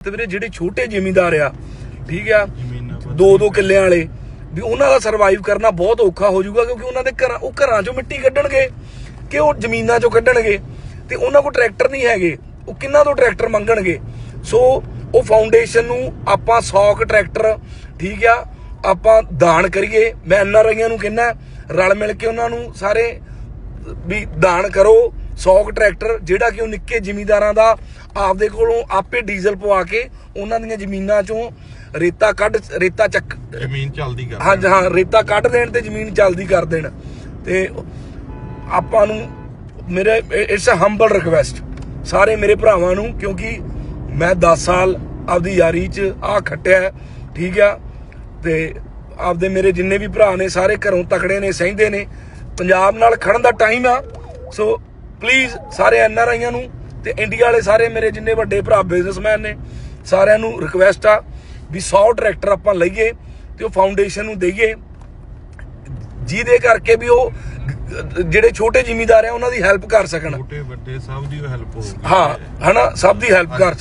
ਤੇ ਵੀਰੇ ਜਿਹੜੇ ਛੋਟੇ ਜ਼ਿਮੀਂਦਾਰ ਆ ਠੀਕ ਆ ਦੋ ਦੋ ਕਿੱਲਿਆਂ ਵਾਲੇ ਵੀ ਉਹਨਾਂ ਦਾ ਸਰਵਾਈਵ ਕਰਨਾ ਬਹੁਤ ਔਖਾ ਹੋ ਜਾਊਗਾ ਕਿਉਂਕਿ ਉਹਨਾਂ ਦੇ ਘਰਾਂ ਉਹ ਘਰਾਂ ਚੋਂ ਮਿੱਟੀ ਕੱਢਣਗੇ ਕਿ ਉਹ ਜ਼ਮੀਨਾਂ ਚੋਂ ਕੱਢਣਗੇ ਤੇ ਉਹਨਾਂ ਕੋਲ ਟਰੈਕਟਰ ਨਹੀਂ ਹੈਗੇ ਉਹ ਕਿੰਨਾ ਤੋਂ ਟਰੈਕਟਰ ਮੰਗਣਗੇ? ਸੋ ਉਹ ਫਾਊਂਡੇਸ਼ਨ ਨੂੰ ਆਪਾਂ 100 ਕ ਟਰੈਕਟਰ ਠੀਕ ਆ ਆਪਾਂ ਦਾਨ ਕਰੀਏ ਮੈਂ ਐਨ ਆਈਆਂ ਨੂੰ ਕਹਿੰਦਾ ਰਲ ਮਿਲ ਕੇ ਉਹਨਾਂ ਨੂੰ ਸਾਰੇ ਵੀ ਦਾਨ ਕਰੋ 100 ਕੁ ਟਰੈਕਟਰ ਜਿਹੜਾ ਕਿ ਉਹ ਨਿੱਕੇ ਜ਼ਿਮੀਂਦਾਰਾਂ ਦਾ ਆਪਦੇ ਕੋਲੋਂ ਆਪੇ ਡੀਜ਼ਲ ਪਵਾ ਕੇ ਉਹਨਾਂ ਦੀਆਂ ਜ਼ਮੀਨਾਂ ਚੋਂ ਰੇਤਾ ਕੱਢ ਰੇਤਾ ਚੱਕ ਜ਼ਮੀਨ ਚੱਲਦੀ ਕਰ ਹਾਂ ਹਾਂ ਰੇਤਾ ਕੱਢ ਦੇਣ ਤੇ ਜ਼ਮੀਨ ਚੱਲਦੀ ਕਰ ਦੇਣ। ਤੇ ਆਪਾਂ ਨੂੰ ਮੇਰੇ ਇਟਸ ਅ ਹੰਬਲ ਰਿਕਵੈਸਟ ਸਾਰੇ ਮੇਰੇ ਭਰਾਵਾਂ ਨੂੰ ਕਿਉਂਕਿ ਮੈਂ 10 ਸਾਲ ਆਪਦੀ ਯਾਰੀ 'ਚ ਆ ਖੱਟਿਆ ਠੀਕ ਆ? ਤੇ ਆਪਦੇ ਮੇਰੇ ਜਿੰਨੇ ਵੀ ਭਰਾ ਨੇ ਸਾਰੇ ਘਰੋਂ ਤਕੜੇ ਨੇ ਸਹਿੰਦੇ ਨੇ ਪੰਜਾਬ ਨਾਲ ਖੜਨ ਦਾ ਟਾਈਮ ਆ। ਸੋ ਪਲੀਜ਼ ਸਾਰੇ ਐਨ ਆਰ ਆਈਆਂ ਨੂੰ ਤੇ ਇੰਡੀਆ ਵਾਲੇ ਸਾਰੇ ਮੇਰੇ ਜਿੰਨੇ ਵੱਡੇ ਭਰਾ ਬਿਜ਼ਨਸਮੈਨ ਨੇ ਸਾਰਿਆਂ ਨੂੰ ਰਿਕਵੈਸਟ ਆ ਵੀ 100 ਟਰੈਕਟਰ ਆਪਾਂ ਲਈਏ ਤੇ ਉਹ ਫਾਊਂਡੇਸ਼ਨ ਨੂੰ ਦਈਏ। ਜਿਹਦੇ ਕਰਕੇ ਵੀ ਉਹ ਜਿਹੜੇ ਛੋਟੇ ਜ਼ਿਮੀਂਦਾਰ ਆ ਉਹਨਾਂ ਦੀ ਹੈਲਪ ਕਰ ਸਕਣ। ਛੋਟੇ ਵੱਡੇ ਸਭ ਦੀ ਹੈਲਪ ਹੋਊਗੀ। ਹਾਂ ਹਨਾ ਸਭ ਦੀ ਹੈਲਪ ਕਰ